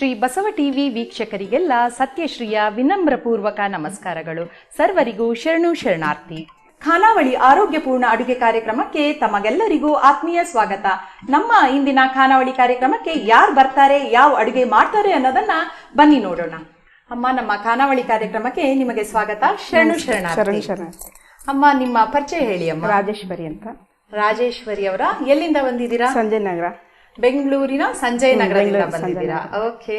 Shri Basava TV ವೀಕ್ಷಕರಿಗೆಲ್ಲ ಸತ್ಯಶ್ರೀಯ ವಿನಮ್ರಪೂರ್ವಕ ನಮಸ್ಕಾರಗಳು. ಸರ್ವರಿಗೂ ಶರಣು ಶರಣಾರ್ಥಿ. ಖಾನಾವಳಿ ಆರೋಗ್ಯಪೂರ್ಣ ಅಡುಗೆ ಕಾರ್ಯಕ್ರಮಕ್ಕೆ ತಮಗೆಲ್ಲರಿಗೂ ಆತ್ಮೀಯ ಸ್ವಾಗತ. ನಮ್ಮ ಇಂದಿನ ಖಾನಾವಳಿ ಕಾರ್ಯಕ್ರಮಕ್ಕೆ ಯಾರು ಬರ್ತಾರೆ ಯಾವ ಅಡುಗೆ ಮಾಡ್ತಾರೆ ಅನ್ನೋದನ್ನ ಬನ್ನಿ ನೋಡೋಣ. ಅಮ್ಮ ನಮ್ಮ ಖಾನಾವಳಿ ಕಾರ್ಯಕ್ರಮಕ್ಕೆ ನಿಮಗೆ ಸ್ವಾಗತ. ಶರಣು ಶರಣಾರ್ಥಿ. ಶರಣ್ ಶರಣಾರ್ಥಿ. ಅಮ್ಮ ನಿಮ್ಮ ಪರಿಚಯ ಹೇಳಿ ಅಮ್ಮ. ರಾಜೇಶ್ವರಿ ಅಂತ. ರಾಜೇಶ್ವರಿ ಅವರ ಎಲ್ಲಿಂದ ಬಂದಿದ್ದೀರಾ? ಸಂಜಯ್ ನಗರ. ಬೆಂಗಳೂರಿನ ಸಂಜಯ್ ನಗರದಿಂದ ಬಂದಿದ್ದೀರಾ? ಓಕೆ.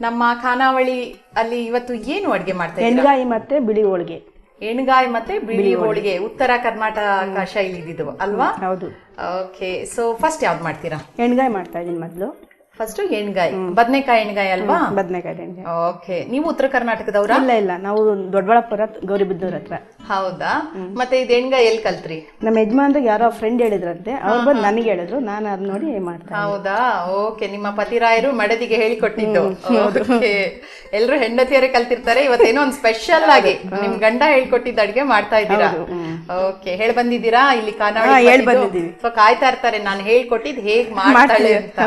ನಮ್ಮ ಖಾನಾವಳಿ ಅಲ್ಲಿ ಇವತ್ತು ಏನು ಅಡುಗೆ ಮಾಡ್ತಾ ಎಣ್ಗಾಯಿ ಮತ್ತೆ ಬಿಳಿ ಹೋಳಿಗೆ. ಎಣ್ಗಾಯಿ ಮತ್ತೆ ಬಿಳಿ ಹೋಳಿಗೆ. ಉತ್ತರ ಕರ್ನಾಟಕ ಶೈಲಿ ಇದು ಅಲ್ವಾ? ಹೌದು. ಓಕೆ. ಸೊ ಫಸ್ಟ್ ಯಾವ್ದು ಮಾಡ್ತೀರಾ? ಎಣ್ಗಾಯಿ ಮಾಡ್ತಾ ಇದೀನಿ ಮೊದಲು. ಫಸ್ಟ್ ಎಣ್ಗಾಯಿ. ಬದನೆಕಾಯಿ ಎಣ್ಗಾಯಿ ಅಲ್ವಾ? ಬದನೆಕಾಯಿ ಎಣ್ಗಾಯಿ. ಓಕೆ. ನೀವು ಉತ್ತರ ಕರ್ನಾಟಕದವ್ರ? ಇಲ್ಲ ಇಲ್ಲ. ನಾವು ದೊಡ್ಡಬಳ್ಳಾಪುರ ಗೌರಿಬಿದ್ದೂರ್ ಹತ್ರ. ಹೌದಾ? ಮತ್ತೆ ಇದು ಹೆಣ್ಗ ಎಲ್ಲಿ ಕಲ್ತ್ರಿ? ನಮ್ಮ ಯಜಮಾನ್ರಿಗೆ ಯಾರೋ ಫ್ರೆಂಡ್ ಹೇಳಿದ್ರಂತೆ ಅವ್ರು ಬಂದು ನನಗೆ ಹೇಳಿದ್ರು ನಾನು ಅದ್ ನೋಡಿ ಮಾಡ್ತಾ ಹೌದಾ? ಓಕೆ ನಿಮ್ಮ ಪತಿರಾಯರು ಮಡದಿಗೆ ಹೇಳಿಕೊಟ್ಟಿದ್ದು. ಎಲ್ರು ಹೆಂಡತಿಯರೇ ಕಲ್ತಿರ್ತಾರೆ ಇವತ್ತೇನೋ ಒಂದು ಸ್ಪೆಷಲ್ ಆಗಿ ನಿಮ್ ಗಂಡ ಹೇಳ್ಕೊಟ್ಟಿದ್ದ ಅಡಿಗೆ ಮಾಡ್ತಾ ಇದ್ದೀರಾ? ಓಕೆ ಹೇಳಿ ಬಂದಿದ್ದೀರಾ? ಇಲ್ಲಿ ಹೇಳ್ ಬಂದಿದ್ದೀವಿ. ಸೊ ಕಾಯ್ತಾ ಇರ್ತಾರೆ ನಾನು ಹೇಳ್ಕೊಟ್ಟಿದ್ ಹೇಗ್ ಮಾಡ್ತಾಳೆ ಅಂತ.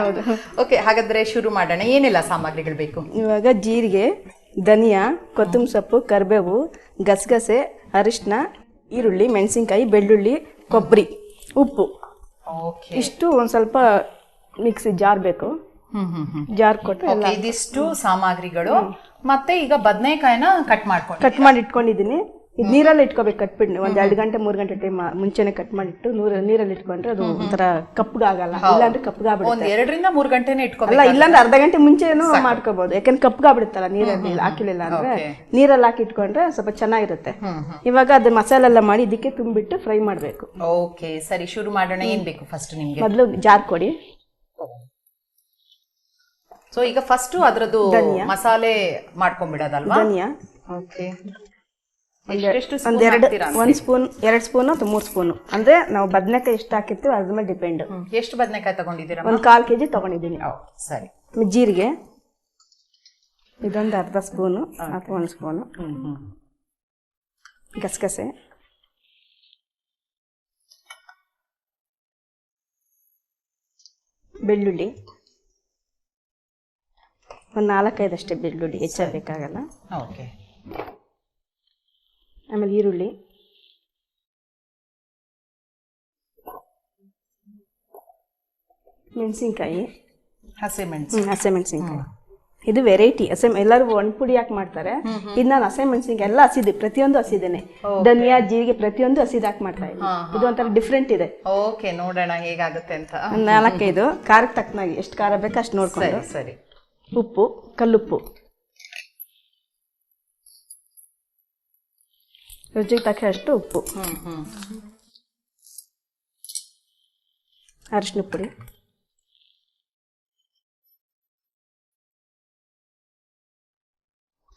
ಓಕೆ ಹಾಗಾದ್ರೆ ಶುರು ಮಾಡೋಣ. ಏನೆಲ್ಲ ಸಾಮಗ್ರಿಗಳು ಬೇಕು? ಇವಾಗ ಜೀರಿಗೆ ಧನಿಯಾ ಕೊತ್ತಂಬರಿ ಸೊಪ್ಪು ಕರಿಬೇವು ಗಸಗಸೆ ಅರಿಶಿನ ಈರುಳ್ಳಿ ಮೆಣಸಿನ್ಕಾಯಿ ಬೆಳ್ಳುಳ್ಳಿ ಕೊಬ್ಬರಿ ಉಪ್ಪು. ಇಷ್ಟು ಒಂದು ಸ್ವಲ್ಪ ಮಿಕ್ಸಿ ಜಾರ್ ಬೇಕು. ಜಾರ್ ಕೊಟ್ಟು ಇದಿಷ್ಟು ಸಾಮಗ್ರಿಗಳು. ಮತ್ತೆ ಈಗ ಬದನೆಕಾಯಿನ ಕಟ್ ಮಾಡ್ಕೊಂಡು ಕಟ್ ಮಾಡಿ ಇಟ್ಕೊಂಡಿದ್ದೀನಿ ಇದು ನೀರಲ್ಲಿ ಇಟ್ಕೋಬೇಕು ಕಟ್ಬಿಟ್ಟು ಒಂದ್ ಎರಡು ಗಂಟೆ ಮೂರ್ ಗಂಟೆ ಟೈಮ್ ಮುಂಚೆನೆ ಕಟ್ ಮಾಡಿಟ್ಟು ನೂರ ನೀರಲ್ಲಿ ಇಟ್ಕೊಂಡ್ರೆ ಅದು ಒಂಥರ ಕಪ್ಪಗಾಗಲ್ಲ. ಇಲ್ಲಾಂದ್ರೆ ಕಪ್ಪಗಾಗ್ಬಿಡುತ್ತೆ. ಒಂದ್ ಎರಡರಿಂದ ಮೂರ್ ಗಂಟೆನೆ ಇಟ್ಕೋಬೇಕು ಅಲ್ಲ ಇಲ್ಲಾಂದ್ರೆ ಅರ್ಧ ಗಂಟೆ ಮುಂಚೆನೂ ಮಾಡ್ಕೋಬಹುದು ಯಾಕಂದ್ರೆ ಕಪ್ಪಗಾಗ್ಬಿಡುತ್ತಲ್ಲ ನೀರಲ್ಲಿ ಹಾಕಿಲಿಲ್ಲ ಅಂದ್ರೆ ನೀರಲ್ಲಿ ಹಾಕಿ ಇಟ್ಕೊಂಡ್ರೆ ಸ್ವಲ್ಪ ಚೆನ್ನಾಗಿರುತ್ತೆ. ಇವಾಗ ಅದು ಮಸಾಲೆ ಎಲ್ಲ ಮಾಡಿ ಇದಕ್ಕೆ ತುಂಬಿಟ್ಟು ಫ್ರೈ ಮಾಡ್ಬೇಕು. ಓಕೆ ಸರಿ ಶುರು ಮಾಡೋಣ. ಏನ್ ಬೇಕು ಫಸ್ಟ್ ನಿಮ್ಗೆ? ಮೊದಲು ಜಾರ್ ಕೊಡಿ. ಸೊ ಈಗ ಫಸ್ಟ್ ಅದ್ರದ್ದು ಮಸಾಲೆ ಮಾಡ್ಕೊಂಡ್ಬಿಡೋದಲ್ವಾ? ಧನಿಯಾ. ಓಕೆ ಒಂದ್ ಸ್ಪೂನ್ ಎರಡ್ ಸ್ಪೂನ್ ಅಥವಾ ಮೂರ್ ಸ್ಪೂನ್ ಅಂದ್ರೆ ನಾವು ಬದನೆಕಾಯಿ ಎಷ್ಟು ಹಾಕಿರ್ತೀವಿ ಅದ್ರ ಮೇಲೆ ಡಿಪೆಂಡ್. ಎಷ್ಟು ಬದನೆಕಾಯಿ ತಗೊಂಡಿದ್ದೀರಾ ಒಂದ್ ಕಾಲ್ ಕೆಜಿ ತಗೊಂಡಿದ್ದೀನಿ. ಸರಿ. ಜೀರಿಗೆ. ಇದೊಂದು ಅರ್ಧ ಸ್ಪೂನು ಅಥವಾ ಒಂದು ಸ್ಪೂನು ಗಸಗಸೆ. ಬೆಳ್ಳುಳ್ಳಿ. ಒಂದು ನಾಲ್ಕೈದಷ್ಟೇ ಬೆಳ್ಳುಳ್ಳಿ ಹೆಚ್ಚಾಗಬೇಕಾಗಲ್ಲ ಓಕೆ ಆಮೇಲೆ ಈರುಳ್ಳಿ. ಮೆಣಸಿನ್ಕಾಯಿ. ಹಸಿ ಮೆಣಸು ಹಸೆ ಮೆಣಸಿನ್ಕಾಯಿ ಇದು ವೆರೈಟಿ ಹಸೆ ಎಲ್ಲರೂ ಒಣ ಪುಡಿ ಹಾಕಿ ಮಾಡ್ತಾರೆ. ಇದು ನಾನು ಹಸೆ ಮೆಣಸಿನ್ಕಾಯಿ ಎಲ್ಲ ಹಸಿದೆ ಪ್ರತಿಯೊಂದು ಹಸಿದೇನೆ. ಧನಿಯಾ ಜೀರಿಗೆ ಪ್ರತಿಯೊಂದು ಹಸಿದು ಹಾಕಿ ಮಾಡ್ತಾ ಇದ್ದೀನಿ. ಇದು ಒಂಥರ ಡಿಫ್ರೆಂಟ್ ಇದೆ. ಓಕೆ ನೋಡೋಣ ಹೇಗಾಗುತ್ತೆ ಅಂತ. ನಾಲ್ಕೈದು. ಖಾರಕ್ಕೆ ತಕ್ಕನಾಗಿ ಎಷ್ಟು ಖಾರ ಬೇಕು ಅಷ್ಟು ನೋಡ್ಕೊಂಡು. ಸರಿ. ಉಪ್ಪು ಕಲ್ಲುಪ್ಪು. ರುಚಿಗೆ ತಕ್ಕಷ್ಟು ಉಪ್ಪು. ಅರಿಶಿನ ಪುಡಿ.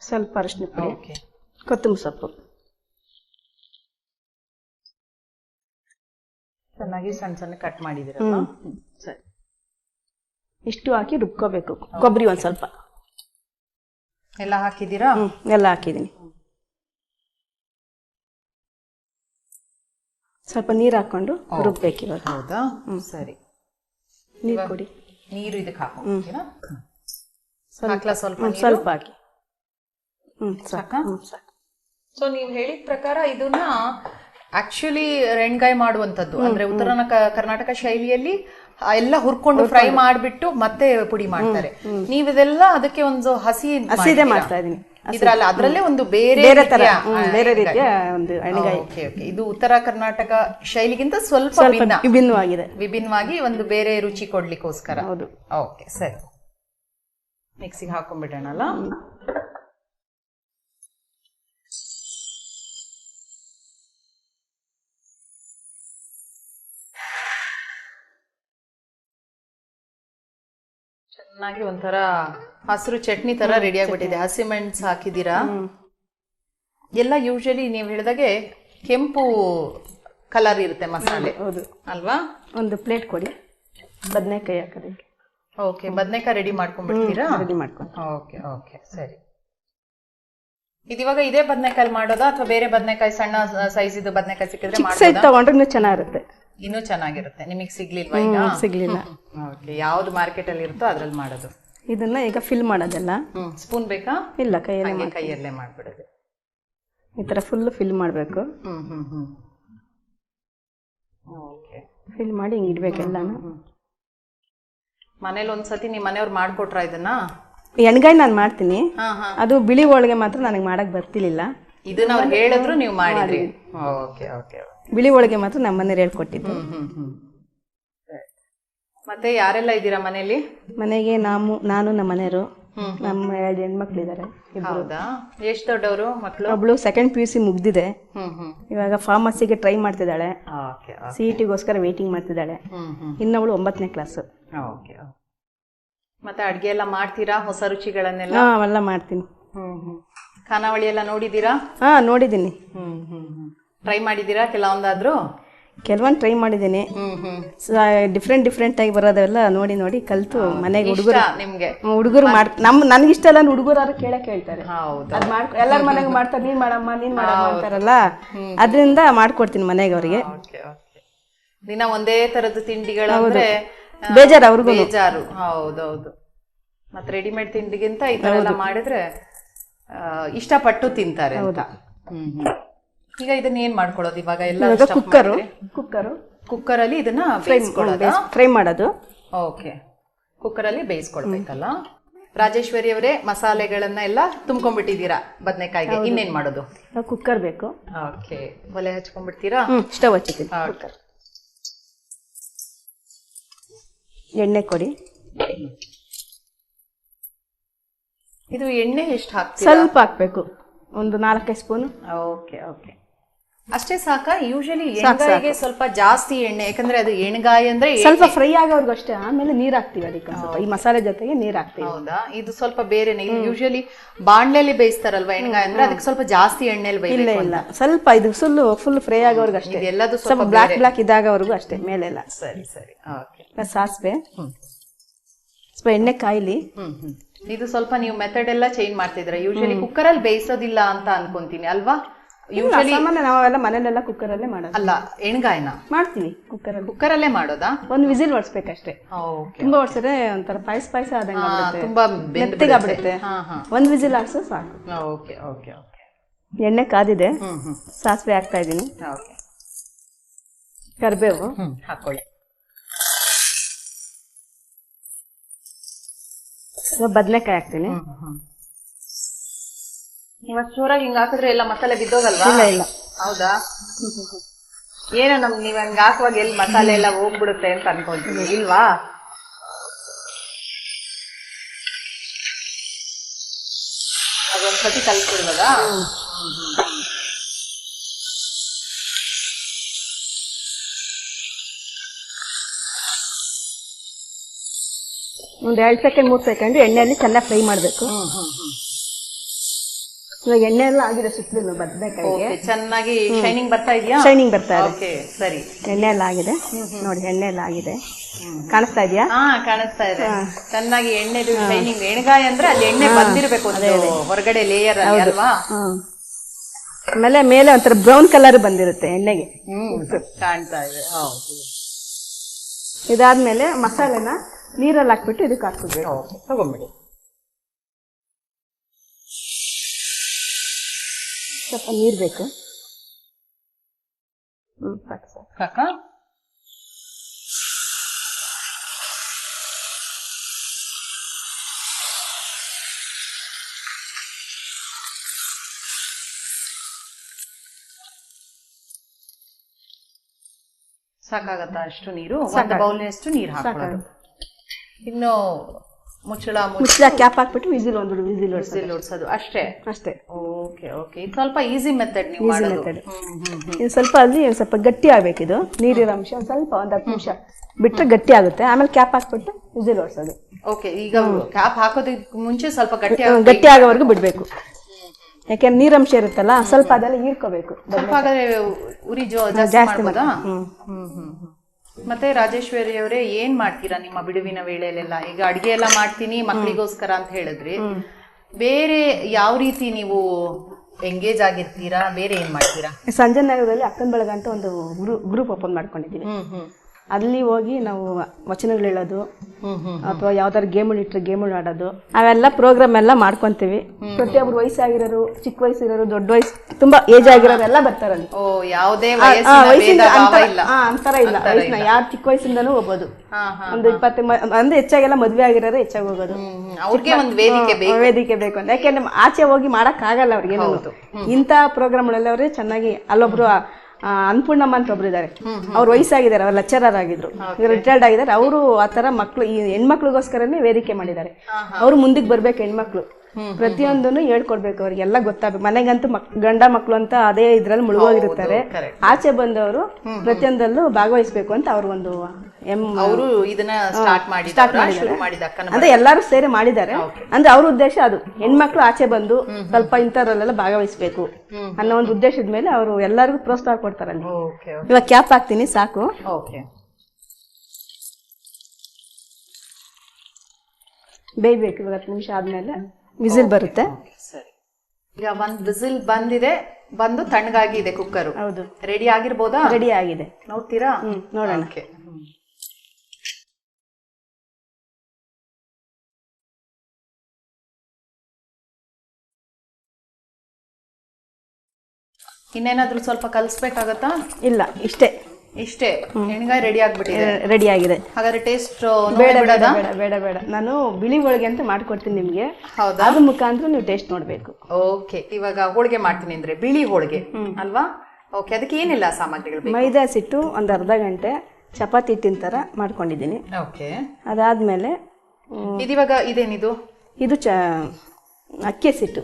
ಸ್ವಲ್ಪ ಅರಿಶಿನ ಪುಡಿ. ಕೊತ್ತಂಬರಿ ಸೊಪ್ಪು. ಚೆನ್ನಾಗಿ ಸಣ್ಣ ಸಣ್ಣ ಕಟ್ ಮಾಡಿದಿರಲ್ಲ ಸರಿ. ಇಷ್ಟು ಹಾಕಿ ರುಬ್ಕೋಬೇಕು. ಕೊಬ್ಬರಿ ಒಂದು ಸ್ವಲ್ಪ. ಎಲ್ಲ ಹಾಕಿದ್ದೀರಾ? ಎಲ್ಲ ಹಾಕಿದ್ದೀನಿ. ಸ್ವಲ್ಪ ನೀರು ಹಾಕೊಂಡು ರುಬ್ಬೇಕು ಇವಾಗ. ಹೌದಾ? ಸರಿ. ನೀರು ಕೊಡಿ. ನೀರು ಇದಕ್ಕೆ ಹಾಕ್ಲಾ ಸ್ವಲ್ಪ ಸ್ವಲ್ಪ ಹಾಕಿ. ಹ್ಮ್ ಸಾಕು. ಸಾಕಾ? ಹ್ಮ್ ಸಾಕು. ಸೊ ನೀವು ಹೇಳಿದ ಪ್ರಕಾರ ಇದನ್ನ ಆಕ್ಚುಲಿ ರೆಣ್ಗಾಯಿ ಮಾಡುವಂತದ್ದು ಅಂದ್ರೆ ಉತ್ತರ ಕ- ಕರ್ನಾಟಕ ಶೈಲಿಯಲ್ಲಿ ಆ ಎಲ್ಲ ಹುರ್ಕೊಂಡು ಫ್ರೈ ಮಾಡ್ಬಿಟ್ಟು ಮತ್ತೆ ಪುಡಿ ಮಾಡ್ತಾರೆ. ನೀವು ಇದೆಲ್ಲ ಅದಕ್ಕೆ ಒಂದು ಹಸಿ ಹಸಿದೆ ಮಾಡ್ತಾ ಇದೀನಿ ಇದ್ರಲ್ಲ ಅದ್ರಲ್ಲೇ ಒಂದು ಬೇರೆ ಬೇರೆ ತರ. ಬೇರೆ. ರೀತಿಯ ಒಂದು ಅಣಿಗಾಯಿ. ಇದು ಉತ್ತರ ಕರ್ನಾಟಕ ಶೈಲಿಗಿಂತ ಸ್ವಲ್ಪ ಸ್ವಲ್ಪ ಭಿನ್ನ. ವಿಭಿನ್ನವಾಗಿದೆ. ವಿಭಿನ್ನವಾಗಿ ಒಂದು ಬೇರೆ ರುಚಿ ಕೊಡ್ಲಿಕ್ಕೋಸ್ಕರ. ಹೌದು. ಓಕೆ ಸರಿ. ಮಿಕ್ಸಿಗೆ ಹಾಕೊಂಡ್ಬಿಡೋಣಲ್ಲ? ಚೆನ್ನಾಗಿ ಒಂಥರ ಹಸಿರು ಚಟ್ನಿ ತರ ರೆಡಿ ಆಗ್ಬಿಟ್ಟಿದೆ. ಹಸಿಮೆಣ್ಸು ಹಾಕಿದ್ದೀರಾ? ಎಲ್ಲ ಯೂಶಲಿ ನೀವು ಹೇಳಿದಾಗೆ ಕೆಂಪು ಕಲರ್ ಇರುತ್ತೆ ಮಸಾಲೆ. ಹೌದು ಅಲ್ವಾ? ಒಂದು ಪ್ಲೇಟ್ ಕೊಡಿ. ಬದನೆಕಾಯಿ ಹಾಕೋದಕ್ಕೆ ಓಕೆ ಬದನೆಕಾಯಿ ರೆಡಿ ಮಾಡ್ಕೊಂಡ್ಬಿಡ್ತೀರಾ? ರೆಡಿ ಮಾಡ್ಕೊಂಡು ಓಕೆ ಓಕೆ ಸರಿ. ಇದಿವಾಗ ಇದೇ ಬದನೆಕಾಯಿ ಮಾಡೋದಾ ಅಥವಾ ಬೇರೆ ಬದನೆಕಾಯಿ ಸಣ್ಣ ಸೈಜ್ ಇದು ಬದನೆಕಾಯಿ ಸಿಕ್ಕಿದ್ರೆ ಸೈಜ್ ತಗೊಂಡ್ರೆ ಚೆನ್ನಾಗಿರುತ್ತೆ. ಇನ್ನೂ ಚೆನ್ನಾಗಿರುತ್ತೆ. ನಿಮಗೆ ಸಿಗ್ಲಿಲ್ವಾ ಈಗ? ಸಿಗ್ಲಿಲ್ಲ. ಓಕೆ ಯಾವ್ದು ಮಾರ್ಕೆಟ್ ಅಲ್ಲಿ ಇರುತ್ತೋ ಅದ್ರಲ್ಲಿ ಮಾಡೋದು. ಇದನ್ನ ಈಗ ಫಿಲ್ ಮಾಡೋದಲ್ಲ? ಹ್ಮ್ ಸ್ಪೂನ್ ಬೇಕಾ? ಇಲ್ಲ ಕೈಯಲ್ಲಿ ಹಂಗೆ ಕೈಯಲ್ಲೇ ಮಾಡ್ಬಿಡೋದು. ಈ ಥರ ಫುಲ್ ಫಿಲ್ ಮಾಡಬೇಕು. ಹ್ಮ್ ಹ್ಮ್ ಹ್ಮ್. ಓಕೆ ಫಿಲ್ ಮಾಡಿ ಹಿಂಗೆ ಇಡ್ಬೇಕು ಎಲ್ಲಾನು. ಮನೇಲಿ ಒಂದ್ಸತಿ ನಿಮ್ಮ ಮನೆಯವ್ರು ಮಾಡ್ಕೊಟ್ರ ಇದನ್ನ? ಎಣ್ಗಾಯಿ ನಾನು ಮಾಡ್ತೀನಿ. ಹಾ ಹಾ. ಅದು ಬಿಳಿ ಹೋಳಿಗೆ ಮಾತ್ರ ನನಗೆ ಮಾಡಕ್ ಬರ್ತಿರ್ಲಿಲ್ಲ. ಇದನ್ನ ಅವ್ರು ಹೇಳಿದ್ರು ನೀವು ಮಾಡಿದ್ರಿ. ಓಕೆ ಓಕೆ ಬಿಳಿ ಹೋಳಿಗೆ ಮಾತ್ರ ನಮ್ಮ ಮನೇಲಿ ಹೇಳ್ಕೊಟ್ಟಿದ್ದು ಮತ್ತೆ ಯಾರೆಲ್ಲ ಇದ್ದೀರಾ ಮನೆಯಲ್ಲಿ? ಮನೆಗೆ ನಾವು ನಾನು ನಮ್ಮ ಮನೆಯವರು. ನಮ್ಮ ಎರಡು ಹೆಣ್ಮಕ್ಳಿದ್ದಾರೆ ಹೌದಾ? ಎಷ್ಟು ದೊಡ್ಡವರು ಮಕ್ಕಳು ಒಬ್ಳು ಸೆಕೆಂಡ್ ಪಿ ಯು ಸಿ ಮುಗ್ದಿದೆ. ಇವಾಗ ಫಾರ್ಮಸಿಗೆ ಟ್ರೈ ಮಾಡ್ತಿದ್ದಾಳೆ. ಓಕೆ ಸಿ ಇ ಟಿಗೋಸ್ಕರ ವೇಟಿಂಗ್ ಮಾಡ್ತಿದ್ದಾಳೆ. ಇನ್ನವಳು ಒಂಬತ್ತನೇ ಕ್ಲಾಸ್ ಓಕೆ ಮತ್ತೆ ಅಡ್ಗೆ ಎಲ್ಲ ಮಾಡ್ತೀರಾ? ಹೊಸ ರುಚಿಗಳನ್ನೆಲ್ಲ? ಅವೆಲ್ಲ ಮಾಡ್ತೀನಿ. ಖಾನಾವಳಿ ಎಲ್ಲ ನೋಡಿದೀರಾ ಹಾ ನೋಡಿದ್ದೀನಿ. ಹ್ಮ್ ಹ್ಮ್. ಟ್ರೈ ಮಾಡಿದ್ದೀರಾ? ಕೆಲವೊಂದಾದ್ರು? ಕೆಲವೊಂದು ಟ್ರೈ ಮಾಡಿದ್ದೀನಿ. ಡಿಫ್ರೆಂಟ್ ಡಿಫ್ರೆಂಟ್ ಆಗಿ ಬರೋದೆಲ್ಲ ನೋಡಿ ನೋಡಿ ಕಲ್ತು ಮನೆಗೆ ಹುಡುಗರು. ನಿಮ್ಗೆ. ಹುಡುಗರು ಮಾಡ್ ನಮ್ ಇಷ್ಟ ಅಲ್ಲ ಹುಡುಗರು ಕೇಳಕ್ ಕೇಳ್ತಾರೆ. ಹೌದು. ಅದ್ ಮಾಡ್ ಎಲ್ಲರ ಮನೆಗೆ ಮಾಡ್ತಾರೆ ನೀನ್ ಮಾಡಮ್ಮ ನೀನ್ ಮಾಡಮ್ಮ ಅಂತಾರಲ್ಲ? ಅದರಿಂದ ಮಾಡ್ಕೊಡ್ತೀನಿ ಮನೆಗೆ ಅವರಿಗೆ. ದಿನ ಒಂದೇ ತರದ ತಿಂಡಿಗಳು ಬೇಜಾರ್ ಅವ್ರಿಗೂ ಬೇಜಾರು. ಹೌದೌದು. ಮತ್ತೆ ರೆಡಿಮೇಡ್ ತಿಂಡಿಗಿಂತ ಈ ತರ ಎಲ್ಲ ಮಾಡಿದ್ರೆ ಇಷ್ಟಪಟ್ಟು ತಿಂತಾರೆ ಹೌದಾ. ಹ್ಮ್ ಹ್ಮ್. ಈಗ ಇದನ್ನ ಏನ್ ಮಾಡ್ಕೊಳ್ಳೋದು? ಇವಾಗ ಎಲ್ಲ ಕುಕ್ಕರು ಕುಕ್ಕರು ಕುಕ್ಕರ್ ಅಲ್ಲಿ ಇದನ್ನ ಬೇಯಿಸ್ಕೊಳ್ಳೋದಾ? ಫ್ರೈ ಮಾಡೋದು. ಓಕೆ ಕುಕ್ಕರ್ ಅಲ್ಲಿ ಬೇಯಿಸ್ಕೊಳ್ಬೇಕಲ್ಲ? ರಾಜೇಶ್ವರಿ ಅವರೇ ಮಸಾಲೆಗಳನ್ನ ಎಲ್ಲ ತುಂಬ್ಕೊಂಡ್ಬಿಟ್ಟಿದ್ದೀರಾ ಬದನೆಕಾಯಿಗೆ? ಇನ್ನೇನ್ ಮಾಡೋದು? ಕುಕ್ಕರ್ ಬೇಕು. ಓಕೆ ಒಲೆ ಹಚ್ಕೊಂಡ್ಬಿಡ್ತೀರಾ? ಸ್ಟವ್ ಹಚ್ಚಿದ್ದೀನಿ ಕುಕ್ಕರ್ ಎಣ್ಣೆ ಕೊಡಿ. ಇದು ಎಣ್ಣೆ ಎಷ್ಟು ಹಾಕ್ತೀರಾ? ಸ್ವಲ್ಪ ಹಾಕ್ಬೇಕು. ಒಂದು ನಾಲ್ಕೈದು ಸ್ಪೂನು. ಓಕೆ ಓಕೆ ಅಷ್ಟೇ ಸಾಕ? ಯೂಶಲಿ ಎಣ್ಗಾಯಿಗೆ ಸ್ವಲ್ಪ ಜಾಸ್ತಿ ಎಣ್ಣೆ ಯಾಕಂದ್ರೆ ಅದು ಎಣ್ಗಾಯಿ ಅಂದ್ರೆ ಸ್ವಲ್ಪ ಫ್ರೈ ಆಗೋರ್ಗು ಅಷ್ಟೇ ಆಮೇಲೆ ನೀರ್ ಹಾಕ್ತಿವಿ ಅದಕ್ಕೆ ಸ್ವಲ್ಪ. ಈ ಮಸಾಲೆ ಜೊತೆಗೆ ನೀರ್ ಹಾಕ್ತೀವಿ ಹೌದಾ? ಇದು ಸ್ವಲ್ಪ ಬೇರೆನೆ ಇದು ಯೂಶಲಿ ಬಾಣ್ಲೆಲಿ ಬೇಯಿಸ್ತಾರಲ್ವಾ ಎಣ್ಗಾಯಿ ಅಂದ್ರೆ ಅದಕ್ಕೆ ಸ್ವಲ್ಪ ಜಾಸ್ತಿ ಎಣ್ಣೆಲಿ ಇಲ್ಲ ಇಲ್ಲ. ಸ್ವಲ್ಪ ಇದು ಫುಲ್ ಫುಲ್ ಫ್ರೈ ಆಗೋರ್ಗು ಅಷ್ಟೇ ಇದೆಲ್ಲದು ಸ್ವಲ್ಪ ಸ್ವಲ್ಪ ಬ್ಲಾಕ್ ಬ್ಲಾಕ್ ಇದಾಗವರೆಗೂ ಅಷ್ಟೇ ಮೇಲೆಲ್ಲ. ಸರಿ ಸರಿ. ಓಕೆ. ಸಾಸಿವೆ. ಹ್ಮ್. ಸ್ವಲ್ಪ ಎಣ್ಣೆ ಕಾಯಿಲಿ. ಹ್ಮ್ ಹ್ಮ್. ಇದು ಸ್ವಲ್ಪ ನೀವು ಮೆಥಡ್ ಎಲ್ಲ ಚೇಂಜ್ ಮಾಡ್ತಿದ್ರ ಯೂಶಲಿ ಕುಕ್ಕರ್ ಅಲ್ಲಿ ಬೇಯಿಸೋದಿಲ್ಲ ಅಂತ ಅನ್ಕೊಂತೀನಿ ಅಲ್ವಾ? ಯೂಶಲಿ ಸಾಮಾನ್ಯ ನಾವೆಲ್ಲ ಮನೇಲೆಲ್ಲ ಕುಕ್ಕರ್ ಅಲ್ಲೇ ಮಾಡೋದು. ಅಲ್ಲ ಎಣ್ಗಾಯಿನ? ಮಾಡ್ತೀವಿ ಕುಕ್ಕರ್ ಅಲ್ಲಿ ಕುಕ್ಕರ್ ಅಲ್ಲೇ ಮಾಡೋದಾ? ಒಂದು ವಿಸಿಲ್ ಹೊಡ್ಸ್ಬೇಕಷ್ಟೇ ತುಂಬಾ ಹೊಡ್ಸಿದ್ರೆ ಒಂಥರ ಪಾಯಸ ಪಾಯಸ ಆದಂಗೆ ತುಂಬಾ ಮೆತ್ತಗೆ ಆಗ್ಬಿಡುತ್ತೆ ಹಾ ಹಾ. ಒಂದ್ ವಿಸಿಲ್ ಹಾಕ್ಸೋ ಸಾಕು. Okay okay okay. ಎಣ್ಣೆ ಕಾದಿದೆ. ಸಾಸಿವೆ ಹಾಕ್ತಾ ಇದ್ದೀನಿ. ಓಕೆ. ಕರಿಬೇವು. ಹಾಕೊಳ್ಳಿ. ಬದನೆಕಾಯಿ ಹಾಕ್ತೀನಿ. ಇವತ್ತು ಜೋರಾಗಿ ಹಿಂಗ್ ಹಾಕಿದ್ರೆ ಎಲ್ಲ ಮಸಾಲೆ ಬಿದ್ದೋಗಲ್ವಾ? ಇಲ್ಲ ಇಲ್ಲ. ಹೌದಾ? ಏನೋ ನಮ್ಗೆ ನೀವು ಹಂಗ ಹಾಕುವಾಗ ಎಲ್ಲಿ ಮಸಾಲೆ ಎಲ್ಲ ಹೋಗ್ಬಿಡುತ್ತೆ ಅಂತ ಅನ್ಕೊಂತೀನಿ ಇಲ್ವಾ? ಅದೊಂದ್ಸತಿ ಕಲ್ಸ್ಬಿಡ್ಬೋದಾ ಒಂದ್ ಎರಡ್ ಸೆಕೆಂಡ್ ಮೂರ್ ಸೆಕೆಂಡ್ ಎಣ್ಣೆಯಲ್ಲಿ ಚೆನ್ನಾಗಿ ಫ್ರೈ ಮಾಡ್ಬೇಕು. ಹ್ಮ್ ಹ್ಮ್ ಹ್ಮ್. ಇವಾಗ ಎಣ್ಣೆ ಎಲ್ಲ ಆಗಿದೆ ಸುತ್ತಲೂ ಬದನೆಕಾಯಿಗೆ. ಚೆನ್ನಾಗಿ ಶೈನಿಂಗ್ ಬರ್ತಾ ಇದೆಯಾ? ಶೈನಿಂಗ್ ಬರ್ತಾ ಇದೆ. ಸರಿ. ಎಣ್ಣೆ ಎಲ್ಲ ಆಗಿದೆ. ನೋಡಿ ಎಣ್ಣೆ ಎಲ್ಲ ಆಗಿದೆ. ಕಾಣಿಸ್ತಾ ಇದೆಯಾ? ಹಾ ಕಾಣಿಸ್ತಾ ಇದೆ. ಚೆನ್ನಾಗಿ ಎಣ್ಣೆದು ಶೈನಿಂಗ್ ಎಣ್ಗಾಯ ಅಂದ್ರೆ ಅಲ್ಲಿ ಎಣ್ಣೆ ಬಂದಿರಬೇಕು ಹೊರಗಡೆ ಲೇಯರ್ ಅಲ್ವಾ? ಆಮೇಲೆ ಮೇಲೆ ಒಂಥರ ಬ್ರೌನ್ ಕಲರ್ ಬಂದಿರುತ್ತೆ ಎಣ್ಣೆಗೆ. ಕಾಣ್ತಾ ಇದೆ. ಇದಾದ್ಮೇಲೆ ಮಸಾಲೆನ ನೀರಲ್ಲಿ ಹಾಕ್ಬಿಟ್ಟು ಇದಕ್ಕೆ ಹಾಕ್ಬಿಡ್ಬೇಕು. ತಗೊಂಬಿಡಿ. ಸ್ವಲ್ಪ ನೀರು ಬೇಕು. ಸಾಕು ಸಾಕು. ಅಷ್ಟು ನೀರು? ಒಂದು ಬೌಲ್ನಷ್ಟು ನೀರು ಹಾಕೊಳ್ಳೋದು ಇನ್ನು ಮುಚ್ಚಳ ಮುಚ್ಚಳ ಕ್ಯಾಪ್ ಹಾಕ್ಬಿಟ್ಟು ವಿಸಿಲ್ ಒಂದು ವಿಸಿಲ್ ಮುಚ್ಚಿ ಓಡಿಸೋದು. ಅಷ್ಟೇ? ಅಷ್ಟೇ. ಓಕೆ ಓಕೆ ಇದು ಸ್ವಲ್ಪ ಈಸಿ ಮೆಥಡ್ ನೀವು ಮಾಡೋದು. ಮೆಥಡ್ ಹ್ಮ್ ಹ್ಮ್ ಸ್ವಲ್ಪ ಅಲ್ಲಿ ಸ್ವಲ್ಪ ಗಟ್ಟಿ ಆಗ್ಬೇಕಿದು ನೀರಿನ ಅಂಶ ಒಂದ್ ಸ್ವಲ್ಪ ಒಂದ್ ಹತ್ತು ನಿಮಿಷ ಬಿಟ್ರೆ ಗಟ್ಟಿ ಆಗುತ್ತೆ. ಆಮೇಲೆ ಕ್ಯಾಪ್ ಹಾಕ್ಬಿಟ್ಟು ವಿಸಿಲ್ ಓಡಿಸೋದು ಓಕೆ ಈಗ ಕ್ಯಾಪ್ ಹಾಕೋದಕ್ಕೆ ಮುಂಚೆ ಸ್ವಲ್ಪ ಗಟ್ಟಿ ಹ್ಮ್, ಗಟ್ಟಿ ಆಗೋವರೆಗೂ ಬಿಡ್ಬೇಕು. ಯಾಕೆಂದ್ರೆ ನೀರಂಶ ಇರುತ್ತಲ್ಲ ಸ್ವಲ್ಪ ಅದೆಲ್ಲ ಹೀರ್ಕೋಬೇಕು. ಸ್ವಲ್ಪ ಹಾಗಾದ್ರೆ ಉರಿ ಜೋ ಜಾಸ್ತಿ ಮಾಡ್ಬೋದಾ? ಹ್ಮ್. ಹ್ಮ್ ಹ್ಮ್. ಮತ್ತೆ ರಾಜೇಶ್ವರಿ ಅವರೇ ಏನ್ ಮಾಡ್ತೀರಾ ನಿಮ್ಮ ಬಿಡುವಿನ ವೇಳೆಯಲ್ಲೆಲ್ಲ ಈಗ ಅಡಿಗೆ ಎಲ್ಲ ಮಾಡ್ತೀನಿ ಮಕ್ಕಳಿಗೋಸ್ಕರ ಅಂತ ಹೇಳಿದ್ರಿ. ಬೇರೆ ಯಾವ ರೀತಿ ನೀವು ಎಂಗೇಜ್ ಆಗಿರ್ತೀರಾ? ಬೇರೆ ಏನ್ ಮಾಡ್ತೀರಾ? ಸಂಜೆ ನಗರದಲ್ಲಿ ಅಕ್ಕನ ಬಳಗ ಅಂತ ಒಂದು ಗ್ರೂಪ್ ಓಪನ್ ಮಾಡ್ಕೊಂಡಿದ್ದೀವಿ ಅಲ್ಲಿ ಹೋಗಿ ನಾವು ವಚನಗಳು ಹೇಳೋದು ಅಥವಾ ಯಾವ್ದಾದ್ರು ಗೇಮ್ಗಳು ಇಟ್ಟರೆ ಗೇಮ್ಗಳು ಆಡೋದು. ಅವೆಲ್ಲ ಪ್ರೋಗ್ರಾಮ್ ಎಲ್ಲ ಮಾಡ್ಕೊಂತೀವಿ. ಪ್ರತಿಯೊಬ್ರು ವಯಸ್ಸಾಗಿರೋರು ಚಿಕ್ಕ ವಯಸ್ಸಿರೋರು ದೊಡ್ಡ ವಯಸ್ಸು ತುಂಬಾ ಏಜ್ ಆಗಿರೋರೆಲ್ಲ ಬರ್ತಾರಲ್ಲಿ ಓ ಯಾವುದೇ ವಯಸ್ಸಿನ ಅಂತರ- ಇಲ್ಲ. ವಯಸ್ಸಿನ ಯಾರು ಚಿಕ್ಕ ವಯಸ್ಸಿಂದನೂ ಹೋಗ್ಬೋದು. ಒಂದು ಇಪ್ಪತ್ತು ಅಂದ್ರೆ ಹೆಚ್ಚಾಗೆಲ್ಲ ಮದ್ವೆ ಆಗಿರೋರು ಹೆಚ್ಚಾಗಿ ಹೋಗೋದು. ಅವ್ರಿಗೆ ಒಂದ್ ವೇದಿಕೆ ಬೇಕು. ವೇದಿಕೆ ಬೇಕು ಅಂತ. ಯಾಕೆಂದ್ರೆ ಆಚೆ ಹೋಗಿ ಮಾಡಕ್ ಆಗಲ್ಲ ಅವ್ರಿಗೆ ಇಂಥ ಪ್ರೋಗ್ರಾಮ್ಗಳೆಲ್ಲ ಅವ್ರೆ ಚೆನ್ನಾಗಿ ಅಲ್ಲೊಬ್ರು ಅನ್ನಪೂರ್ಣಮ್ಮ ಅಂತ ಒಬ್ರು ಇದ್ದಾರೆ ಅವ್ರು ವಯಸ್ಸಾಗಿದ್ದಾರೆ ಅವ್ರ ಲೆಕ್ಚರರ್ ಆಗಿದ್ರು. ರಿಟೈರ್ಡ್ ಆಗಿದ್ದಾರೆ. ಅವರು ಆ ತರ ಮಕ್ಳು ಈ ಹೆಣ್ಮಕ್ಳಿಗೋಸ್ಕರನೇ ವೇದಿಕೆ ಮಾಡಿದ್ದಾರೆ. ಅವ್ರು ಮುಂದಕ್ಕೆ ಬರ್ಬೇಕು ಹೆಣ್ಮಕ್ಳು. ಪ್ರತಿಯೊಂದನ್ನು ಹೇಳ್ಕೊಡ್ಬೇಕು ಅವ್ರಿಗೆಲ್ಲ ಗೊತ್ತಾಗಬೇಕು ಮನೆಗಂತೂ ಮಕ್ ಗಂಡ ಮಕ್ಳು ಅಂತ ಅದೇ ಇದ್ರಲ್ಲಿ ಮುಳುಗೋಗಿರ್ತಾರೆ. ಆಚೆ ಬಂದವರು ಪ್ರತಿಯೊಂದಲ್ಲೂ ಭಾಗವಹಿಸ್ಬೇಕು ಅಂತ ಅವ್ರ ಒಂದು ಎಂ ಅವರು ಇದನ್ನ ಸ್ಟಾರ್ಟ್ ಅಂದ್ರೆ ಎಲ್ಲರೂ ಸೇರಿ ಮಾಡಿದ್ದಾರೆ. ಅಂದ್ರೆ ಅವ್ರ ಉದ್ದೇಶ ಅದು. ಹೆಣ್ಮಕ್ಳು ಆಚೆ ಬಂದು ಸ್ವಲ್ಪ ಇಂಥವ್ರಲ್ಲೆಲ್ಲ ಭಾಗವಹಿಸ್ಬೇಕು ಅನ್ನೋ ಒಂದು ಉದ್ದೇಶದ ಮೇಲೆ ಅವರು ಎಲ್ಲರಿಗೂ ಪ್ರೋತ್ಸಾಹ ಕೊಡ್ತಾರೆ ಅಲ್ಲಿ. ಓಕೆ ಇವಾಗ ಕ್ಯಾಪ್ ಹಾಕ್ತೀನಿ ಸಾಕು. ಬೇಯ್ಬೇಕು ಇವಾಗ ಹತ್ತು ನಿಮಿಷ ಆದ್ಮೇಲೆ. ವಿಸಿಲ್ ಬರುತ್ತೆ? ಸರಿ. ಈಗ ಒಂದ್ ವಿಸಿಲ್ ಬಂದಿದೆ ಬಂದು ತಣ್ಣಗಾಗಿದೆ ಕುಕ್ಕರ್ ಹೌದು. ರೆಡಿ ಆಗಿರ್ಬೋದಾ? ರೆಡಿ ಆಗಿದೆ. ನೋಡ್ತೀರಾ? ನೋಡೋಣ. ಇನ್ನೇನಾದ್ರೂ ಸ್ವಲ್ಪ ಕಲಿಸ್ಬೇಕಾಗತ್ತಾ? ಇಲ್ಲ ಇಷ್ಟೇ. ಇಷ್ಟೇ. ಎಣ್ಗಾಯಿ ರೆಡಿ ಆಗ್ಬಿಟ್ಟಿದೆ. ರೆಡಿ ಆಗಿದೆ. ಹಾಗಾದ್ರೆ ಟೇಸ್ಟ್ ಬೇಡ ಬೇಡ ಬೇಡ ಬೇಡ ಬೇಡ. ನಾನು ಬಿಳಿ ಹೋಳಿಗೆ ಅಂತ ಮಾಡ್ಕೊಡ್ತೀನಿ ನಿಮ್ಗೆ. ಹೌದಾ? ಅದ್ರ ಮುಖಾಂತರ ನೀವು ಟೇಸ್ಟ್ ನೋಡ್ಬೇಕು. ಓಕೆ ಇವಾಗ ಹೋಳಿಗೆ ಮಾಡ್ತೀನಿ ಅಂದ್ರೆ ಬಿಳಿ ಹೋಳಿಗೆ ಅಲ್ವಾ? ಓಕೆ ಅದಕ್ಕೆ ಏನಿಲ್ಲ ಸಾಮಗ್ರಿಗಳು ಮೈದಾ ಸಿಟ್ಟು ಒಂದು ಅರ್ಧ ಗಂಟೆ ಚಪಾತಿ ಹಿಟ್ಟಿನ ತರ ಮಾಡ್ಕೊಂಡಿದ್ದೀನಿ. ಓಕೆ ಅದಾದ್ಮೇಲೆ ಇದಿವಾಗ ಇದೇನಿದು? ಇದು ಚ ಅಕ್ಕಿ ಸಿಟ್ಟು.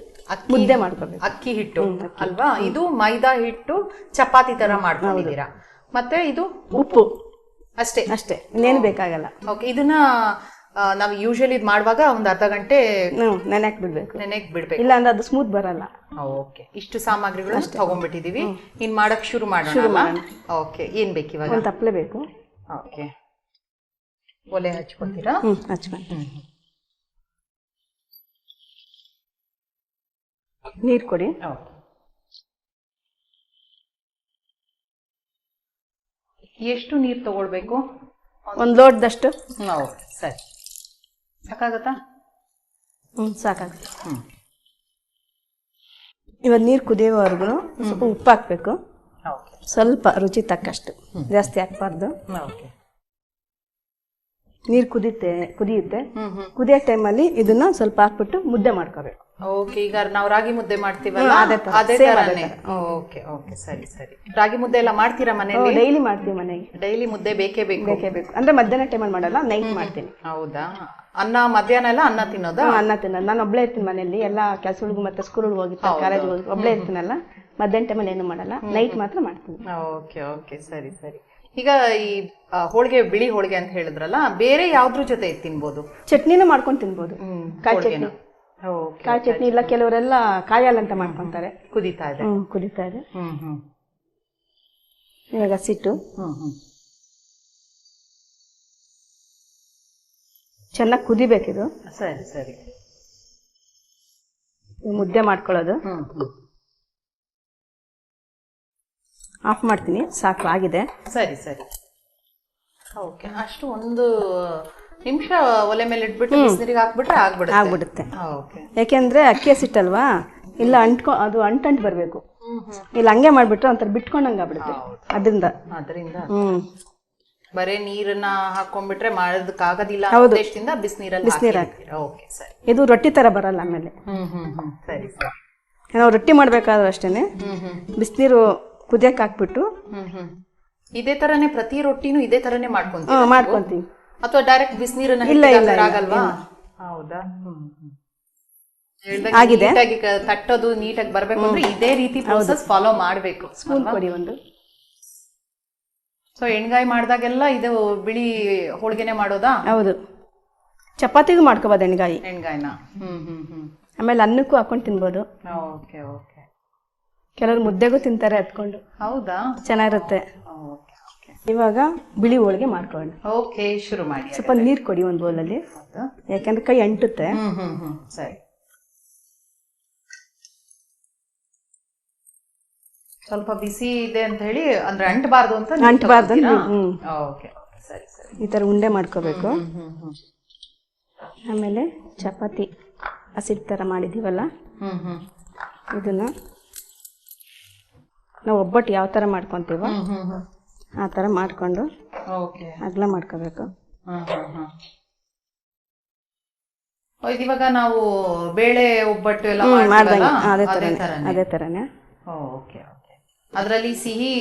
ಮುದ್ದೆ ಮಾಡ್ಕೋಬೇಕು. ಅಕ್ಕಿ ಹಿಟ್ಟು ಅಲ್ವಾ? ಇದು ಮೈದಾ ಹಿಟ್ಟು ಚಪಾತಿ ತರ ಮಾಡ್ಕೊಂಡಿದ್ದೀರಾ? ಮತ್ತೆ ಇದು ಉಪ್ಪು. ಅಷ್ಟೇ. ಅಷ್ಟೇ. ಇನ್ನೇನು ಬೇಕಾಗಲ್ಲ. ಓಕೆ ಇದನ್ನ ನಾವು ಯೂಶಲಿ ಇದು ಮಾಡುವಾಗ ಒಂದು ಅರ್ಧ ಗಂಟೆ ನೆನೆಕ್ ಬಿಡ್ಬೇಕು. ನೆನೆಕ್ ಬಿಡ್ಬೇಕು. ಇಲ್ಲ ಅಂದ್ರೆ ಅದು ಸ್ಮೂತ್ ಬರಲ್ಲ. ಓಕೆ ಇಷ್ಟು ಸಾಮಗ್ರಿಗಳು ತಗೊಂಡ್ಬಿಟ್ಟಿದೀವಿ. ಇನ್ ಮಾಡಕ್ ಶುರು ಮಾಡೋಣ ಓಕೆ ಏನ್ ಬೇಕು ಇವಾಗ? ಒಂದು ತಪ್ಪಲೆ ಬೇಕು. ಓಕೆ ಒಲೆ ಹಚ್ಕೊತೀರಾ ಹಚ್ಕೊಂಡು ನೀರು ಕೊಡಿ. ಓಕೆ. ಎಷ್ಟು ನೀರು ತಗೊಳ್ಬೇಕು? ಒಂದು ಲೋಟದಷ್ಟು. ನಾವು ಸರಿ. ಸಾಕಾಗತ್ತಾ? ಹ್ಞೂ ಸಾಕಾಗುತ್ತೆ. ಹ್ಞೂ ಇವಾಗ ನೀರು ಕುದಿಯೋವರೆಗೂ ಸ್ವಲ್ಪ ಉಪ್ಪು ಹಾಕಬೇಕು ಓಕೆ. ಸ್ವಲ್ಪ ರುಚಿ ತಕ್ಕಷ್ಟು. ಜಾಸ್ತಿ ಹಾಕ್ಬಾರ್ದು. ಓಕೆ. ನೀರು ಕುದಿಯುತ್ತೆ. ಕುದಿಯುತ್ತೆ ಕುದಿಯೋ ಟೈಮಲ್ಲಿ ಇದನ್ನ ಸ್ವಲ್ಪ ಹಾಕ್ಬಿಟ್ಟು ಮುದ್ದೆ ಮಾಡ್ಕೋಬೇಕು. ಓಕೆ ಈಗ ನಾವು ರಾಗಿ ಮುದ್ದೆ ಮಾಡ್ತೀವಲ್ಲ? ಅದೇ ತರ. ಅದೇ Same ಅದೇ ತರನೇ? ಓಕೆ ಓಕೆ ಸರಿ ಸರಿ. ರಾಗಿ ಮುದ್ದೆ ಎಲ್ಲ ಮಾಡ್ತೀರಾ ಮನೇಲಿ ಡೈಲಿ ಮಾಡ್ತೀವಿ ಮನೆಗೆ. ಡೈಲಿ ಮುದ್ದೆ ಬೇಕೇ ಬೇಕು? ಬೇಕೇ ಬೇಕು. ಅಂದ್ರೆ ಮಧ್ಯಾಹ್ನ ಟೈಮಲ್ಲಿ ಮಾಡಲ್ಲ ನೈಟ್ ಮಾಡ್ತೀನಿ. ಹೌದಾ? ಅನ್ನ ಮಧ್ಯಾಹ್ನ ಎಲ್ಲ ಅನ್ನ ತಿನ್ನೋದಾ? ಅನ್ನ ತಿನ್ನೋದು. ನಾನು ಒಬ್ಳೆ ಇರ್ತೀನಿ ಮನೆಯಲ್ಲಿ. ಎಲ್ಲ ಕೆಲಸಗಳಿಗೂ ಮತ್ತೆ ಸ್ಕೂಲ್ಗೆ ಹೋಗಿ ಕಾಲೇಜ್ಗೆ ಹೋಗಿ. ಒಬ್ಳೆ ಇರ್ತೀನಲ್ಲ ಮಧ್ಯಾಹ್ನ ಟೈಮಲ್ಲಿ ಏನು ಮಾಡಲ್ಲ ನೈಟ್ ಮಾತ್ರ ಮಾಡ್ತೀನಿ. ಓಕೆ ಓಕೆ ಸರಿ ಸರಿ. ಈಗ ಈ ಹೋಳಿಗೆ ಬಿಳಿ ಹೋಳಿಗೆ ಅಂತ ಹೇಳಿದ್ರಲ್ಲ ಬೇರೆ ಯಾವ್ದ್ರ ಜೊತೆ ತಿನ್ಬೋದು? ಚಟ್ನಿನೂ ಮಾಡ್ಕೊಂಡು ತಿನ್ಬೋದು. ಹ್ಮ್ ಕಾಯಿ. ಚಟ್ನಿ. ಕಾಯಿ ಚಟ್ನಿ ಇಲ್ಲ ಕೆಲವರೆಲ್ಲ ಕಾಯಲ್ ಅಂತ ಮಾಡ್ಕೊಂತಾರೆ. ಕುದೀತಾ ಇದೆ. ಹ್ಮ್ ಕುದಿತಾ ಇದೆ. ಇವಾಗ ಸಿಟ್ಟು. ಚೆನ್ನಾಗಿ ಕುದಿಬೇಕಿದು. ಸರಿ ಸರಿ. ಮುದ್ದೆ ಮಾಡ್ಕೊಳ್ಳೋದು. ಆಫ್ ಮಾಡ್ತೀನಿ. ಸಾಕು ಆಗಿದೆ. ಸರಿ ಸರಿ. ಓಕೆ ಅಷ್ಟು ಒಂದು ನಿಮಿಷ ಒಲೆ ಮೇಲೆ ಇಟ್ಬಿಟ್ಟು ಬಿಸಿನೀರಿಗೆ ಹಾಕ್ಬಿಟ್ರೆ ಆಗ್ಬಿಡುತ್ತೆ. ಆಗ್ಬಿಡುತ್ತೆ. ಓಕೆ. ಯಾಕೆಂದ್ರೆ ಅಕ್ಕಿ ಹಸಿಟ್ಟಲ್ವಾ? ಇಲ್ಲ ಅಂಟ್ಕೊ ಅದು ಅಂಟಂಟ್ ಬರಬೇಕು. ಇಲ್ಲ ಹಂಗೆ ಮಾಡ್ಬಿಟ್ರೆ ಒಂಥರ ಬಿಟ್ಕೊಂಡಂಗೆ ಆಗ್ಬಿಡುತ್ತೆ. ಅದರಿಂದ. ಅದರಿಂದ. ಹ್ಮ್. ಬರೇ ನೀರನ್ನ ಹಾಕೊಂಡ್ಬಿಟ್ರೆ ಮಾಡೋದಕ್ಕಾಗೋದಿಲ್ಲ ಹೌದು. ಉದ್ದೇಶದಿಂದ ಬಿಸಿನೀರಲ್ಲಿ ಬಿಸಿನೀರು ಓಕೆ ಸರಿ. ಇದು ರೊಟ್ಟಿ ತರ ಬರಲ್ಲ ಆಮೇಲೆ. ಹ್ಮ್ ಹ್ಮ್ ಹ್ಮ್ ಸರಿ ಸರಿ. ನಾವು ರೊಟ್ಟಿ ಮಾಡ್ಬೇಕಾದ್ರೂ ಅಷ್ಟೇನೆ. ಹ್ಞೂ ಹ್ಞೂ ಬಿಸಿನೀರು ಕುದಿಯಕ್ಕೆ ಹಾಕ್ಬಿಟ್ಟು ಹ್ಮ್ ಹ್ಮ್. ಇದೇ ತರನೇ ಪ್ರತಿ ರೊಟ್ಟಿನೂ ಇದೇ ತರನೇ ಮಾಡ್ಕೊಂತೀವಿ ಮಾಡ್ಕೊಂತೀವಿ. ಅಥವಾ ಡೈರೆಕ್ಟ್ ಬಿಸಿನೀರನ್ನ ಇಲ್ಲ, ಇಲ್ಲ, ಆಗಲ್ವಾ ಹೌದಾ? ಆಗಿದೆ. ನೀಟಾಗಿ ತಟ್ಟೋದು ನೀಟಾಗಿ ಬರ್ಬೇಕು ಅಂದ್ರೆ ಇದೇ ರೀತಿ ಪ್ರೋಸೆಸ್ ಫಾಲೋ ಮಾಡ್ಬೇಕು. ಸ್ಪೂನ್ ಕೊಡಿ ಒಂದು. ಸೊ ಎಣ್ಗಾಯಿ ಮಾಡಿದಾಗೆಲ್ಲ ಇದು ಬಿಳಿ ಹೋಳಿಗೆನೆ ಮಾಡೋದಾ? ಹೌದು. ಚಪಾತಿಗೂ ಮಾಡ್ಕೋಬೋದು ಎಣ್ಗಾಯಿ. ಎಣ್ಗಾಯಿನ? ಹ್ಮ್ ಹ್ಮ್ ಹ್ಮ್. ಆಮೇಲೆ ಅನ್ನಕ್ಕೂ ಹಾಕೊಂಡು ತಿನ್ಬೋದು. Okay okay. ಕೆಲವರು ಮುದ್ದೆಗೂ ತಿಂತಾರೆ ಹತ್ಕೊಂಡು ಹೌದಾ? ಚೆನ್ನಾಗಿರುತ್ತೆ. Okay okay. ಇವಾಗ ಬಿಳಿ ಹೋಳಿಗೆ ಮಾಡ್ಕೊಳ್ಳೋಣ. ಓಕೆ ಶುರು ಮಾಡಿ ಸ್ವಲ್ಪ ನೀರು ಕೊಡಿ ಒಂದು ಬೌಲಲ್ಲಿ. ಅಲ್ಲಿ ಯಾಕಂದ್ರೆ ಕೈ ಅಂಟುತ್ತೆ. ಹ್ಮ್ ಹ್ಮ್ ಹ್ಮ್ ಸರಿ. ಸ್ವಲ್ಪ ಬಿಸಿ ಇದೆ ಅಂತ ಹೇಳಿ ಅಂದ್ರೆ ಅಂಟಬಾರ್ದು ಅಂತ ಅಂಟಬಾರ್ದು ಓಕೆ ಸರಿ ಸರಿ. ಈ ಥರ ಉಂಡೆ ಮಾಡ್ಕೋಬೇಕು. ಆಮೇಲೆ ಚಪಾತಿ ಹಸಿಟ್ಟು ಥರ ಮಾಡಿದ್ದೀವಲ್ಲ ಇದನ್ನು ನಾವು ಒಬ್ಬಟ್ಟು ಯಾವ ಥರ ಮಾಡ್ಕೊತೀವೋ ಆ ಥರ ಮಾಡ್ಕೊಂಡು ಓಕೆ. ಅಗಲ ಮಾಡ್ಕೋಬೇಕು. ಇವಾಗ ನಾವು ಬೇಳೆ ಒಬ್ಬಟ್ಟು ಎಲ್ಲ ಮಾಡ್ದಂಗೆ. ಅದೇ ಥರನೇ ಅದೇ ಥರನೇ ಓಕೆ ಅದರಲ್ಲಿ ಸಿಹಿ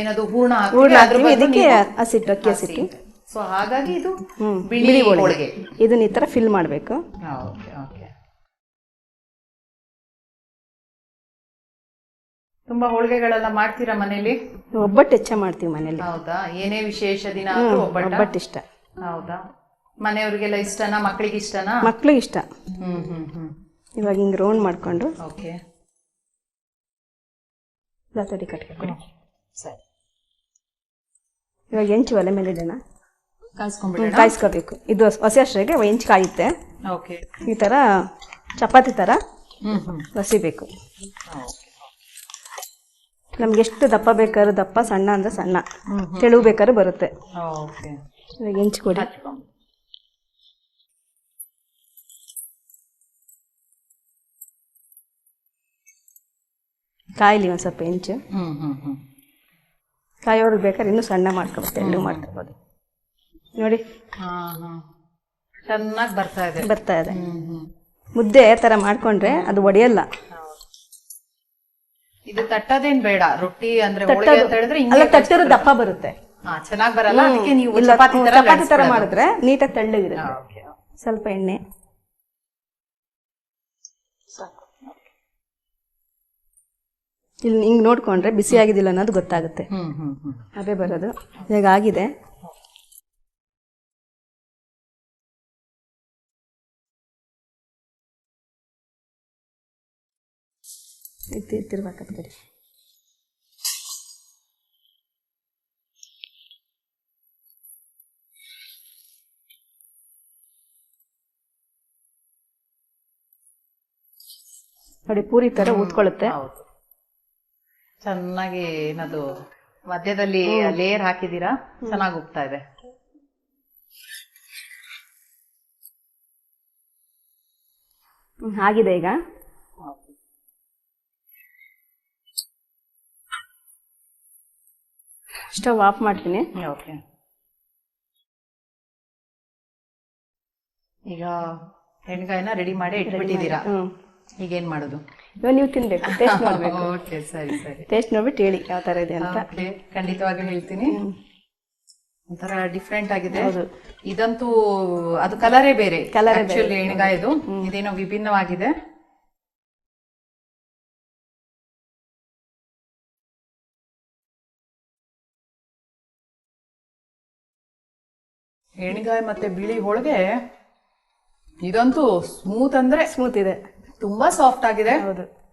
ಏನದು ಹೂರ್ಣ ಹೂರ್ಣ ಹಾಕ್ತೀವಿ ಇದಕ್ಕೆ ಹಸಿಟ್ಟು ಅಕ್ಕಿ ಹಸಿಟ್ಟು. ಸೊ ಹಾಗಾಗಿ ಇದು ಬಿಳಿ ಹೋಳಿಗೆ. ಇದನ್ನ ಈ ಥರ ಫಿಲ್ ಮಾಡ್ಬೇಕು. ಓಕೆ ತುಂಬಾ ಹೋಳಿಗೆಗಳೆಲ್ಲ ಮಾಡ್ತೀರಾ ಮನೇಲಿ? ಒಬ್ಬಟ್ಟು ಹೆಚ್ಚ ಮಾಡ್ತೀವಿ ಮನೇಲಿ. ಹೌದಾ? ಏನೇ ವಿಶೇಷ ದಿನ ಆದ್ರೂ ಒಬ್ಬಟ್ಟ? ಒಬ್ಬಟ್ಟು ಇಷ್ಟ. ಹೌದಾ? ಮನೆಯವ್ರಿಗೆಲ್ಲ ಇಷ್ಟನಾ? ಮಕ್ಕಳಿಗೆ ಇಷ್ಟನಾ? ಮಕ್ಕಳಿಗೆ ಇಷ್ಟ. ಹ್ಮ್ ಹ್ಮ್ ಹ್ಮ್. ಇವಾಗ ಹಿಂಗೆ ರೌಂಡ್ ಮಾಡ್ಕೊಂಡು ಓಕೆ. ಕಟ್ಕೊಂಡು ಸರಿ. ಇವಾಗ ಎಂಚು ಒಲೆ ಮೇಲೆ ಇಡೋಣ. ಕಾಯಿಸ್ಕೊಂಡ್ಬಿಡೋಣ? ಕಾಯಿಸ್ಕೋಬೇಕು. ಇದು ಹಸಿ ಅಷ್ಟರಿಗೆ ಎಂಚು ಕಾಯುತ್ತೆ. ಓಕೆ. ಈ ಥರ ಚಪಾತಿ ಥರ ಹ್ಮ್ ಹ್ಮ್. ಬಸಿಬೇಕು ನಮ್ಗೆ ಎಷ್ಟು ದಪ್ಪ ಬೇಕಾದ್ರೂ ದಪ್ಪ ಸಣ್ಣ ಅಂದ್ರೆ ಸಣ್ಣ. ತೆಳು ಬೇಕಾದ್ರೂ ಬರುತ್ತೆ. ಓಕೆ. ಇವಾಗ ಹೆಂಚು ಕೊಡಿ. ಕಾಯಿಲಿ ಒಂದು ಸ್ವಲ್ಪ ಹೆಂಚು. ಕಾಯೋರ್ಗೆ ಬೇಕಾದ್ರೆ ಇನ್ನೂ ಸಣ್ಣ ಮಾಡ್ಕೋಬೋದು ತೆಳು ಮಾಡ್ಕೋಬೋದು. ನೋಡಿ. ಚೆನ್ನಾಗಿ ಬರ್ತಾ ಇದೆ. ಬರ್ತಾ ಇದೆ. ಮುದ್ದೆ ಥರ ಮಾಡ್ಕೊಂಡ್ರೆ ಅದು ಒಡೆಯಲ್ಲ. ಇದು ತಟ್ಟದೇನ್ ಬೇಡ ರೊಟ್ಟಿ ಅಂದ್ರೆ ಹೋಳಿಗೆ ಅಂತ ಹೇಳಿದ್ರೆ ಅಲ್ಲ ತಟ್ಟಿರೋ ದಪ್ಪ ಬರುತ್ತೆ. ಹಾ ಚೆನ್ನಾಗಿ ಬರಲ್ಲ ಅದಕ್ಕೆ ನೀವು ಇಲ್ಲ ಚಪಾತಿ ತರ ಚಪಾತಿ ಮಾಡಿದ್ರೆ ನೀಟಾಗಿ ಓಕೆ ಸ್ವಲ್ಪ ಎಣ್ಣೆ. ಇಲ್ಲಿ ಹಿಂಗ್ ನೋಡ್ಕೊಂಡ್ರೆ ಬಿಸಿ ಆಗಿದಿಲ್ಲ ಅನ್ನೋದು ಗೊತ್ತಾಗುತ್ತೆ. ಹ್ಮ್ ಹ್ಮ್ ಹ್ಮ್. ಅದೇ ಬರೋದು. ಈಗ ಆಗಿದೆ ಎತ್ತಿರ್ಬೇಕಾಗ್ತದೆ ನೋಡಿ ಪೂರಿ ತರ ಊದ್ಕೊಳ್ಳುತ್ತೆ ಚೆನ್ನಾಗಿ ಏನದು ಮಧ್ಯದಲ್ಲಿ ಲೇಯರ್ ಹಾಕಿದೀರಾ ಚೆನ್ನಾಗಿ ಹೋಗ್ತಾ ಇದೆ. ಆಗಿದೆ ಈಗ. ಸ್ಟವ್ ಆಫ್ ಮಾಡ್ತೀನಿ. ಓಕೆ ಈಗ ಎಣ್ಗಾಯಿನ ರೆಡಿ ಮಾಡಿ ಇಟ್ಬಿಟ್ಟಿದ್ದೀರಾ? ಈಗ ಏನ್ ಮಾಡೋದು? ಇವಾಗ ನೀವು ತಿನ್ಬೇಕು ಟೇಸ್ಟ್ ಮಾಡ್ಬೇಕು ಓಕೆ ಸರಿ ಸರಿ. ಟೇಸ್ಟ್ ನೋಡ್ಬಿಟ್ಟು ಹೇಳಿ ಯಾವ ತರ ಇದೆ ಅಂತ. ಓಕೆ ಖಂಡಿತವಾಗಿ ಹೇಳ್ತೀನಿ. ಒಂಥರ ಡಿಫ್ರೆಂಟ್ ಆಗಿದೆ. ಇದಂತೂ ಅದು ಕಲರೇ ಬೇರೆ. ಕಲರ್ ಆಕ್ಚುಲಿ ಎಣ್ಗಾಯದು. ಇದೇನೋ ವಿಭಿನ್ನವಾಗಿದೆ. ಎಣ್ಗಾಯಿ ಮತ್ತೆ ಬಿಳಿ ಹೋಳಿಗೆ ಇದಂತೂ ಸ್ಮೂತ್ ಅಂದ್ರೆ ಸ್ಮೂತ್ ಇದೆ. ತುಂಬಾ ಸಾಫ್ಟ್ ಆಗಿದೆ. ಹೌದು.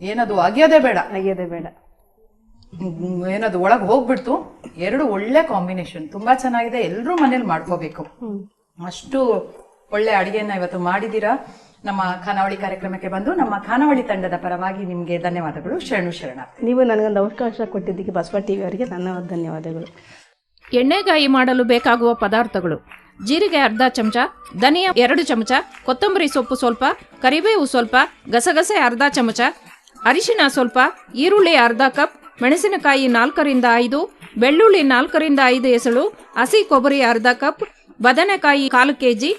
ಏನದು ಅಗಿಯೋದೇ ಬೇಡ. ಅಗಿಯೋದೇ ಬೇಡ. ಏನದು ಒಳಗೆ ಹೋಗ್ಬಿಡ್ತು. ಎರಡು ಒಳ್ಳೆ ಕಾಂಬಿನೇಷನ್ ತುಂಬಾ ಚೆನ್ನಾಗಿದೆ. ಎಲ್ಲರೂ ಮನೇಲಿ ಮಾಡ್ಕೋಬೇಕು. ಅಷ್ಟು ಒಳ್ಳೆ ಅಡಿಗೆಯನ್ನ ಇವತ್ತು ಮಾಡಿದ್ದೀರಾ. ನಮ್ಮ ಖಾನಾವಳಿ ಕಾರ್ಯಕ್ರಮಕ್ಕೆ ಬಂದು ನಮ್ಮ ಖಾನಾವಳಿ ತಂಡದ ಪರವಾಗಿ ನಿಮಗೆ ಧನ್ಯವಾದಗಳು. ಶರಣು ಶರಣ ನೀವು ನನಗೊಂದು ಅವಕಾಶ ಕೊಟ್ಟಿದ್ದಕ್ಕೆ ಬಸವ ಟಿವಿ ಅವರಿಗೆ ನನ್ನ ಧನ್ಯವಾದಗಳು. ಎಣ್ಣೆಗಾಯಿ ಮಾಡಲು ಬೇಕಾಗುವ ಪದಾರ್ಥಗಳು. ಜೀರಿಗೆ ಅರ್ಧ ಚಮಚ, ಧನಿಯಾ ಎರಡು ಚಮಚ, ಕೊತ್ತಂಬರಿ ಸೊಪ್ಪು ಸ್ವಲ್ಪ, ಕರಿಬೇವು ಸ್ವಲ್ಪ, ಗಸಗಸೆ ಅರ್ಧ ಚಮಚ, ಅರಿಶಿನ ಸ್ವಲ್ಪ, ಈರುಳ್ಳಿ ಅರ್ಧ ಕಪ್, ಮೆಣಸಿನಕಾಯಿ ನಾಲ್ಕರಿಂದ ಐದು, ಬೆಳ್ಳುಳ್ಳಿ ನಾಲ್ಕರಿಂದ ಐದು ಎಸಳು, ಹಸಿ ಕೊಬ್ಬರಿ ಅರ್ಧ ಕಪ್, ಬದನೆಕಾಯಿ ಕಾಲು ಕೆಜಿ,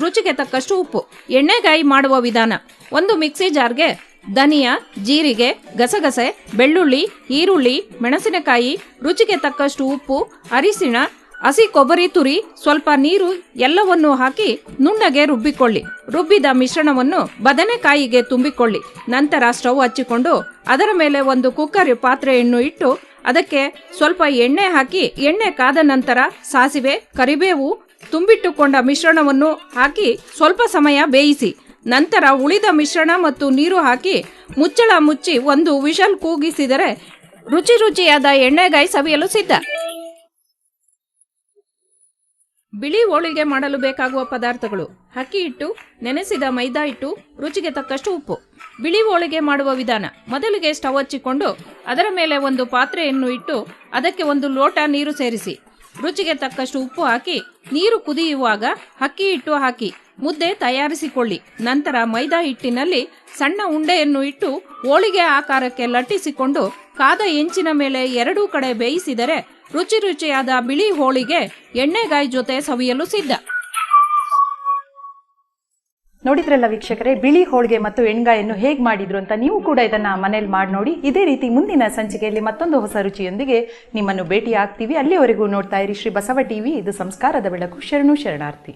ರುಚಿಗೆ ತಕ್ಕಷ್ಟು ಉಪ್ಪು. ಎಣ್ಣೆಗಾಯಿ ಮಾಡುವ ವಿಧಾನ. ಒಂದು ಮಿಕ್ಸಿ ಜಾರ್ಗೆ ಧನಿಯಾ, ಜೀರಿಗೆ, ಗಸಗಸೆ, ಬೆಳ್ಳುಳ್ಳಿ, ಈರುಳ್ಳಿ, ಮೆಣಸಿನಕಾಯಿ, ರುಚಿಗೆ ತಕ್ಕಷ್ಟು ಉಪ್ಪು, ಅರಿಶಿಣ, ಹಸಿ ಕೊಬ್ಬರಿ ತುರಿ, ಸ್ವಲ್ಪ ನೀರು, ಎಲ್ಲವನ್ನೂ ಹಾಕಿ ನುಣ್ಣಗೆ ರುಬ್ಬಿಕೊಳ್ಳಿ. ರುಬ್ಬಿದ ಮಿಶ್ರಣವನ್ನು ಬದನೆಕಾಯಿಗೆ ತುಂಬಿಕೊಳ್ಳಿ. ನಂತರ ಸ್ಟವ್ ಹಚ್ಚಿಕೊಂಡು ಅದರ ಮೇಲೆ ಒಂದು ಕುಕ್ಕರ್ ಪಾತ್ರೆಯನ್ನು ಇಟ್ಟು ಅದಕ್ಕೆ ಸ್ವಲ್ಪ ಎಣ್ಣೆ ಹಾಕಿ, ಎಣ್ಣೆ ಕಾದ ನಂತರ ಸಾಸಿವೆ, ಕರಿಬೇವು ತುಂಬಿಟ್ಟುಕೊಂಡ ಮಿಶ್ರಣವನ್ನು ಹಾಕಿ ಸ್ವಲ್ಪ ಸಮಯ ಬೇಯಿಸಿ. ನಂತರ ಉಳಿದ ಮಿಶ್ರಣ ಮತ್ತು ನೀರು ಹಾಕಿ ಮುಚ್ಚಳ ಮುಚ್ಚಿ ಒಂದು ವಿಷಲ್ ಕೂಗಿಸಿದರೆ ರುಚಿ ರುಚಿಯಾದ ಎಣ್ಣೆಗಾಯಿ ಸವಿಯಲು ಸಿದ್ಧ. ಬಿಳಿ ಹೋಳಿಗೆ ಮಾಡಲು ಬೇಕಾಗುವ ಪದಾರ್ಥಗಳು. ಅಕ್ಕಿ ಹಿಟ್ಟು, ನೆನೆಸಿದ ಮೈದಾ ಹಿಟ್ಟು, ರುಚಿಗೆ ತಕ್ಕಷ್ಟು ಉಪ್ಪು. ಬಿಳಿ ಹೋಳಿಗೆ ಮಾಡುವ ವಿಧಾನ. ಮೊದಲಿಗೆ ಸ್ಟವ್ ಹಚ್ಚಿಕೊಂಡು ಅದರ ಮೇಲೆ ಒಂದು ಪಾತ್ರೆಯನ್ನು ಇಟ್ಟು ಅದಕ್ಕೆ ಒಂದು ಲೋಟ ನೀರು ಸೇರಿಸಿ. ರುಚಿಗೆ ತಕ್ಕಷ್ಟು ಉಪ್ಪು ಹಾಕಿ, ನೀರು ಕುದಿಯುವಾಗ ಅಕ್ಕಿ ಹಿಟ್ಟು ಹಾಕಿ, ಮುದ್ದೆ ತಯಾರಿಸಿಕೊಳ್ಳಿ. ನಂತರ ಮೈದಾ ಹಿಟ್ಟಿನಲ್ಲಿ ಸಣ್ಣ ಉಂಡೆಯನ್ನು ಇಟ್ಟು ಹೋಳಿಗೆ ಆಕಾರಕ್ಕೆ ಲಟ್ಟಿಸಿಕೊಂಡು, ಕಾದ ಎಂಚಿನ ಮೇಲೆ ಎರಡೂ ಕಡೆ ಬೇಯಿಸಿದರೆ ರುಚಿ ರುಚಿಯಾದ ಬಿಳಿ ಹೋಳಿಗೆ ಎಣ್ಣೆಗಾಯಿ ಜೊತೆ ಸವಿಯಲು ಸಿದ್ಧ. ನೋಡಿದ್ರಲ್ಲ ವೀಕ್ಷಕರೇ, ಬಿಳಿ ಹೋಳಿಗೆ ಮತ್ತು ಎಣ್ಗಾಯನ್ನು ಹೇಗೆ ಮಾಡಿದ್ರು ಅಂತ ನೀವು ಕೂಡ ಇದನ್ನ ಮನೇಲಿ ಮಾಡಿ ನೋಡಿ. ಇದೇ ರೀತಿ ಮುಂದಿನ ಸಂಚಿಕೆಯಲ್ಲಿ ಮತ್ತೊಂದು ಹೊಸ ರುಚಿಯೊಂದಿಗೆ ನಿಮ್ಮನ್ನು ಭೇಟಿ ಆಗ್ತೀವಿ ಅಲ್ಲಿವರೆಗೂ ನೋಡ್ತಾ ಇರಿ ಶ್ರೀ ಬಸವ ಟಿವಿ, ಇದು ಸಂಸ್ಕಾರದ ಬೆಳಕು. ಶರಣು ಶರಣಾರ್ಥಿ.